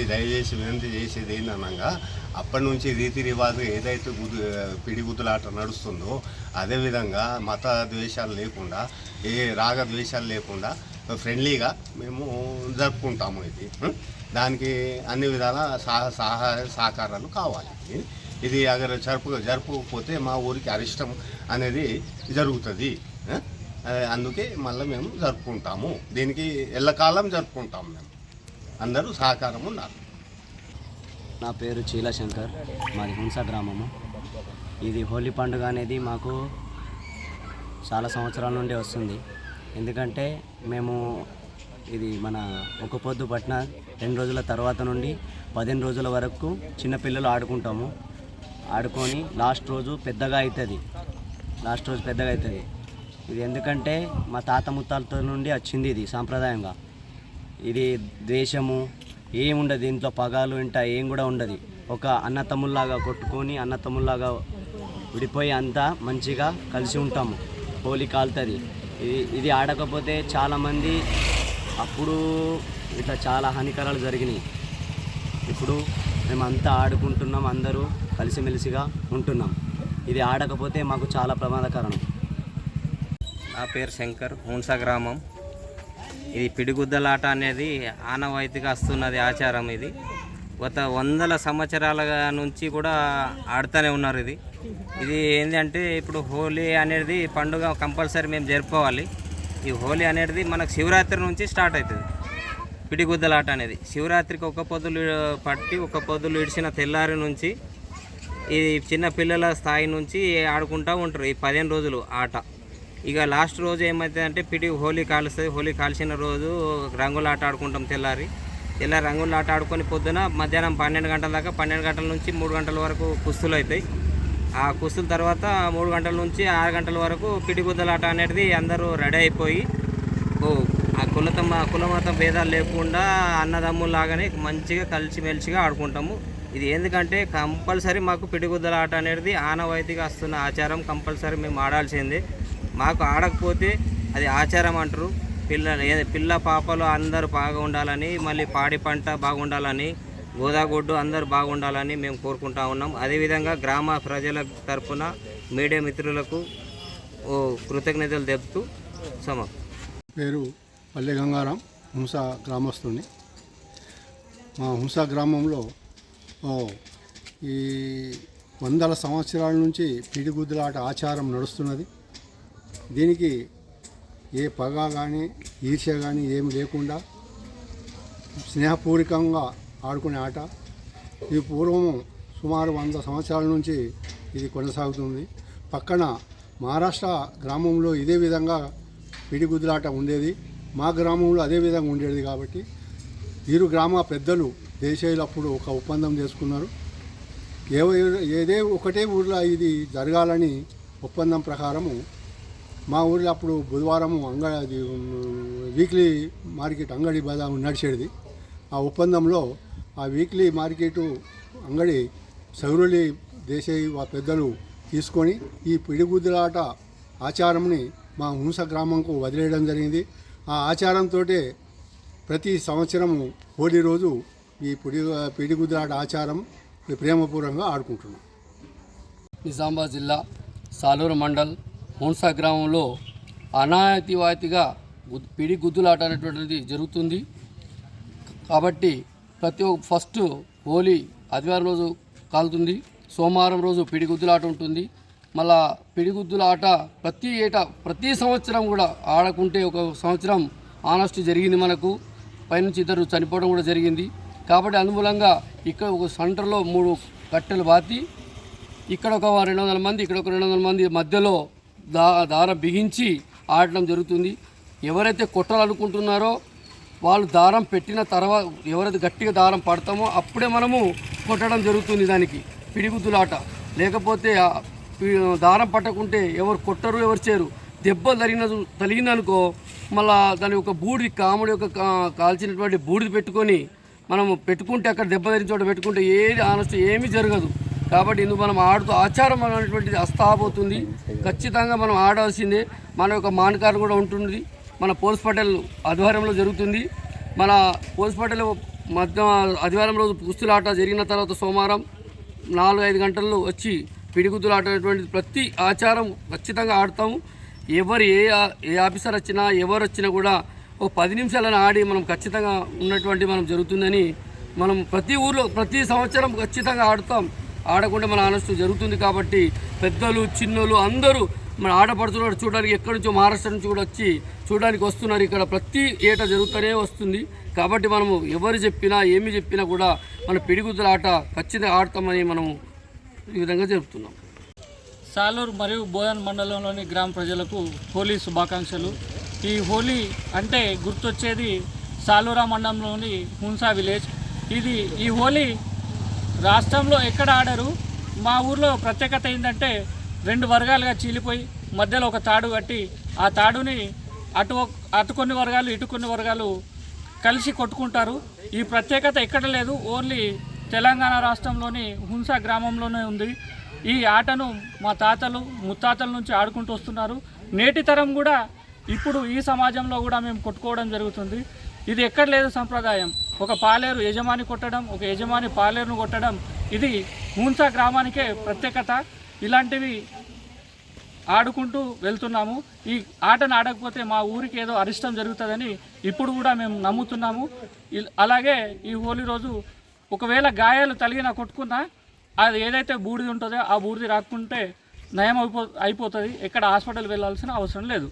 విజ్ఞప్తి దయచేసి వినంతి చేసేది ఏంటనగా అప్పటి నుంచి రీతి రివాజు ఏదైతే గుదు పిడిగుద్దులాట నడుస్తుందో అదేవిధంగా మత ద్వేషాలు లేకుండా ఏ రాగ ద్వేషాలు లేకుండా ఫ్రెండ్లీగా మేము జరుపుకుంటాము ఇది. దానికి అన్ని విధాల సహ సహాయ సహకారాలు కావాలి. ఇది అగర జరుపు జరుపుకపోతే మా ఊరికి అరిష్టం అనేది జరుగుతుంది. అందుకే మళ్ళీ మేము జరుపుకుంటాము. దీనికి ఎల్లకాలం జరుపుకుంటాము మేము. అందరూ సహకారం ఉన్నారు. నా పేరు చీలశంకర్ మాది హింస గ్రామము. ఇది హోలీ పండుగ అనేది మాకు చాలా సంవత్సరాల నుండి వస్తుంది. ఎందుకంటే మేము ఇది మన ఒక పొద్దు పట్టిన రెండు రోజుల తర్వాత నుండి పదిహేను రోజుల వరకు చిన్నపిల్లలు ఆడుకుంటాము. ఆడుకొని లాస్ట్ రోజు పెద్దగా అవుతుంది లాస్ట్ రోజు పెద్దగా అవుతుంది ఇది ఎందుకంటే మా తాత ముత్తాలతో నుండి వచ్చింది ఇది సాంప్రదాయంగా. ఇది ద్వేషము ఏముండదు దీంట్లో పగాలు ఇంట ఏం కూడా ఉండదు. ఒక అన్నతమ్ముల్లాగా కొట్టుకొని అన్నతమ్ముల్లాగా విడిపోయి అంతా మంచిగా కలిసి ఉంటాము. హోలీ కాలుతుంది. ఇది ఇది ఆడకపోతే చాలామంది అప్పుడు ఇట్లా చాలా హానికరాలు జరిగినాయి. ఇప్పుడు మేమంతా ఆడుకుంటున్నాం అందరూ కలిసిమెలిసిగా ఉంటున్నాం. ఇది ఆడకపోతే మాకు చాలా ప్రమాదకరం. నా పేరు శంకర్ హున్సా గ్రామం. ఇది పిడిగుద్దలాట అనేది ఆనవాయితీగా వస్తున్నది ఆచారం ఇది. గత వందల సంవత్సరాల నుంచి కూడా ఆడుతూనే ఉన్నారు ఇది. ఇది ఏంటంటే ఇప్పుడు హోలీ అనేది పండుగ కంపల్సరీ మేము జరుపుకోవాలి. ఈ హోలీ అనేది మనకు శివరాత్రి నుంచి స్టార్ట్ అవుతుంది. పిడిగుద్దలాట అనేది శివరాత్రికి ఒక పొద్దులు పట్టి ఒక పొద్దులు ఇడిచిన తెల్లారి నుంచి ఈ చిన్న పిల్లల స్థాయి నుంచి ఆడుకుంటూ ఉంటారు ఈ పదిహేను రోజులు ఆట. ఇక లాస్ట్ రోజు ఏమవుతుందంటే పిడి హోలీ కాలుస్తుంది. హోలీ కాల్చిన రోజు రంగులు ఆట ఆడుకుంటాం తెల్లారి. తెల్లారి రంగులు ఆట ఆడుకొని పొద్దున మధ్యాహ్నం పన్నెండు గంటల దాకా పన్నెండు గంటల నుంచి మూడు గంటల వరకు కుస్తులు అవుతాయి. ఆ కుస్తుల తర్వాత మూడు గంటల నుంచి ఆరు గంటల వరకు పిడిగుద్దలాట అనేది అందరూ రెడీ అయిపోయి ఓ ఆ కులత కులమత భేదాలు లేకుండా అన్నదమ్ములాగానే మంచిగా కలిసిమెలిసిగా ఆడుకుంటాము. ఇది ఎందుకంటే కంపల్సరీ మాకు పిడిగుద్దల ఆట అనేది ఆనవాయితీగా వస్తున్న ఆచారం కంపల్సరీ మేము ఆడాల్సిందే. మాకు ఆడకపోతే అది ఆచారం అంటారు. పిల్ల పిల్ల పాపలు అందరూ బాగా ఉండాలని మళ్ళీ పాడి పంట బాగుండాలని గోదాగొడ్డు అందరూ బాగుండాలని మేము కోరుకుంటా ఉన్నాం. అదేవిధంగా గ్రామ ప్రజల తరపున మీడియా మిత్రులకు ఓ కృతజ్ఞతలు తెలుపుతూ సమ పేరు పల్లె గంగారాం హుంస గ్రామస్తుని. మా హుంస గ్రామంలో ఈ వందల సంవత్సరాల నుంచి పిడిగుద్దులాట ఆచారం నడుస్తున్నది. దీనికి ఏ పగ కానీ ఈర్ష్య కానీ ఏమి లేకుండా స్నేహపూర్వకంగా ఆడుకునే ఆట. ఈ పూర్వం సుమారు వంద సంవత్సరాల నుంచి ఇది కొనసాగుతుంది. పక్కన మహారాష్ట్ర గ్రామంలో ఇదే విధంగా పిడిగుద్దులాట ఉండేది. మా గ్రామంలో అదే విధంగా ఉండేది కాబట్టి ఇరు గ్రామ పెద్దలు దేశీయులు అప్పుడు ఒక ఒప్పందం చేసుకున్నారు. ఏ ఏదే ఒకటే ఊర్లో ఇది జరగాలని ఒప్పందం ప్రకారము మా ఊరిలో అప్పుడు బుధవారం అంగడి వీక్లీ మార్కెట్ అంగడి బజార్ నడిచేది. ఆ ఒప్పందంలో ఆ వీక్లీ మార్కెట్ అంగడి సౌరులి దేశాయి వా పెద్దలు తీసుకొని ఈ పిడిగుద్దులాట ఆచారంని మా హుంస గ్రామంకు వదిలేయడం జరిగింది. ఆ ఆచారంతో ప్రతి సంవత్సరము హోలీ రోజు ఈ పిడి పిడిగుద్దులాట ఆచారం ప్రేమపూర్వకంగా ఆడుకుంటున్నాం. నిజామాబాద్ జిల్లా సాలూరు మండల్ హోన్సా గ్రామంలో అనాయతివాతిగా పిడి గుద్దులాట అనేటువంటిది జరుగుతుంది. కాబట్టి ప్రతి ఒక్క ఫస్ట్ హోలీ ఆదివారం రోజు కాలుతుంది. సోమవారం రోజు పిడిగుద్దులాట ఉంటుంది. మళ్ళా పిడిగుద్దులాట ప్రతి ఏటా ప్రతి సంవత్సరం కూడా ఆడకుంటే ఒక సంవత్సరం ఆనెస్ట్ జరిగింది మనకు. పైనుంచి ఇద్దరు చనిపోవడం కూడా జరిగింది. కాబట్టి అందుమూలంగా ఇక్కడ ఒక సెంటర్లో మూడు కట్టెలు బాతి. ఇక్కడ ఒక రెండు వందల మంది ఇక్కడ ఒక రెండు వందల మంది మధ్యలో దా దారం బిగించి ఆడటం జరుగుతుంది. ఎవరైతే కొట్టాలనుకుంటున్నారో వాళ్ళు దారం పెట్టిన తర్వాత ఎవరైతే గట్టిగా దారం పడతామో అప్పుడే మనము కొట్టడం జరుగుతుంది దానికి. పిడిగుద్దులాట. లేకపోతే దారం పట్టకుంటే ఎవరు కొట్టరు ఎవరు చేయరు. దెబ్బ తగిన తగిలిందనుకో మళ్ళా దాని యొక్క బూడిది కాముడి యొక్క కాల్చినటువంటి బూడిది పెట్టుకొని మనం పెట్టుకుంటే అక్కడ దెబ్బ తగిన చోట పెట్టుకుంటే ఏది ఆనస్ట్ ఏమీ జరగదు. కాబట్టి ఇందుకు మనం ఆడుతూ ఆచారం అనేటువంటిది అస్తాబోతుంది ఖచ్చితంగా మనం ఆడాల్సిందే. మన యొక్క మానకాలు కూడా ఉంటుంది. మన పోల్స్ పటేల్ ఆధ్వర్యంలో జరుగుతుంది. మన పోల్స్ పటేల్ మధ్య ఆదివారం రోజు ఆట జరిగిన తర్వాత సోమవారం నాలుగు ఐదు గంటల్లో వచ్చి పిడిగుద్దులు ఆడేటువంటి ప్రతి ఆచారం ఖచ్చితంగా ఆడతాము. ఎవరు ఏ ఆ- ఏ ఆఫీసర్ వచ్చినా ఎవరు వచ్చినా కూడా ఓ పది నిమిషాలను ఆడి మనం ఖచ్చితంగా ఉన్నటువంటి మనం జరుగుతుందని మనం ప్రతి ఊర్లో ప్రతి సంవత్సరం ఖచ్చితంగా ఆడుతాం. ఆడకుండా మన అనస్తూ జరుగుతుంది కాబట్టి పెద్దలు చిన్నలు అందరూ మన ఆడపడుతున్నారు చూడడానికి ఎక్కడి నుంచో మహారాష్ట్ర నుంచి కూడా వచ్చి చూడడానికి వస్తున్నారు. ఇక్కడ ప్రతి ఏటా జరుగుతూనే వస్తుంది. కాబట్టి మనము ఎవరు చెప్పినా ఏమి చెప్పినా కూడా మన పిడిగుద్దల ఆట ఖచ్చితంగా ఆడతామని మనము ఈ విధంగా జరుపుతున్నాం సాలూరు మరియు బోధన్ మండలంలోని గ్రామ ప్రజలకు హోలీ శుభాకాంక్షలు. ఈ హోలీ అంటే గుర్తొచ్చేది సాలూరా మండలంలోని హున్సా విలేజ్. ఇది ఈ హోలీ రాష్ట్రంలో ఎక్కడ ఆడరు? మా ఊర్లో ప్రత్యేకత ఏంటంటే రెండు వర్గాలుగా చీలిపోయి మధ్యలో ఒక తాడు కట్టి ఆ తాడుని అటు అటు కొన్ని వర్గాలు ఇటు కొన్ని వర్గాలు కలిసి కొట్టుకుంటారు. ఈ ప్రత్యేకత ఎక్కడ లేదు. ఓన్లీ తెలంగాణ రాష్ట్రంలోని హుంస గ్రామంలోనే ఉంది. ఈ ఆటను మా తాతలు ముత్తాతల నుంచి ఆడుకుంటూ వస్తున్నారు. నేటి తరం కూడా ఇప్పుడు ఈ సమాజంలో కూడా మేము కొట్టుకోవడం జరుగుతుంది. ఇది ఎక్కడ లేదు సంప్రదాయం. ఒక పాలేరు యజమాని కొట్టడం ఒక యజమాని పాలేరును కొట్టడం ఇది హూన్సా గ్రామానికే ప్రత్యేకత. ఇలాంటివి ఆడుకుంటూ వెళ్తున్నాము. ఈ ఆటను ఆడకపోతే మా ఊరికి ఏదో అరిష్టం జరుగుతుందని ఇప్పుడు కూడా మేము నమ్ముతున్నాము. ఇల్- అలాగే ఈ హోలీ రోజు ఒకవేళ గాయాలు తలిగిన కొట్టుకున్నా అది ఏదైతే బూడిది ఉంటుందో ఆ బూడిది రాకుంటే నయం అయిపో అయిపోతుంది. ఎక్కడ హాస్పిటల్ వెళ్ళాల్సిన అవసరం లేదు.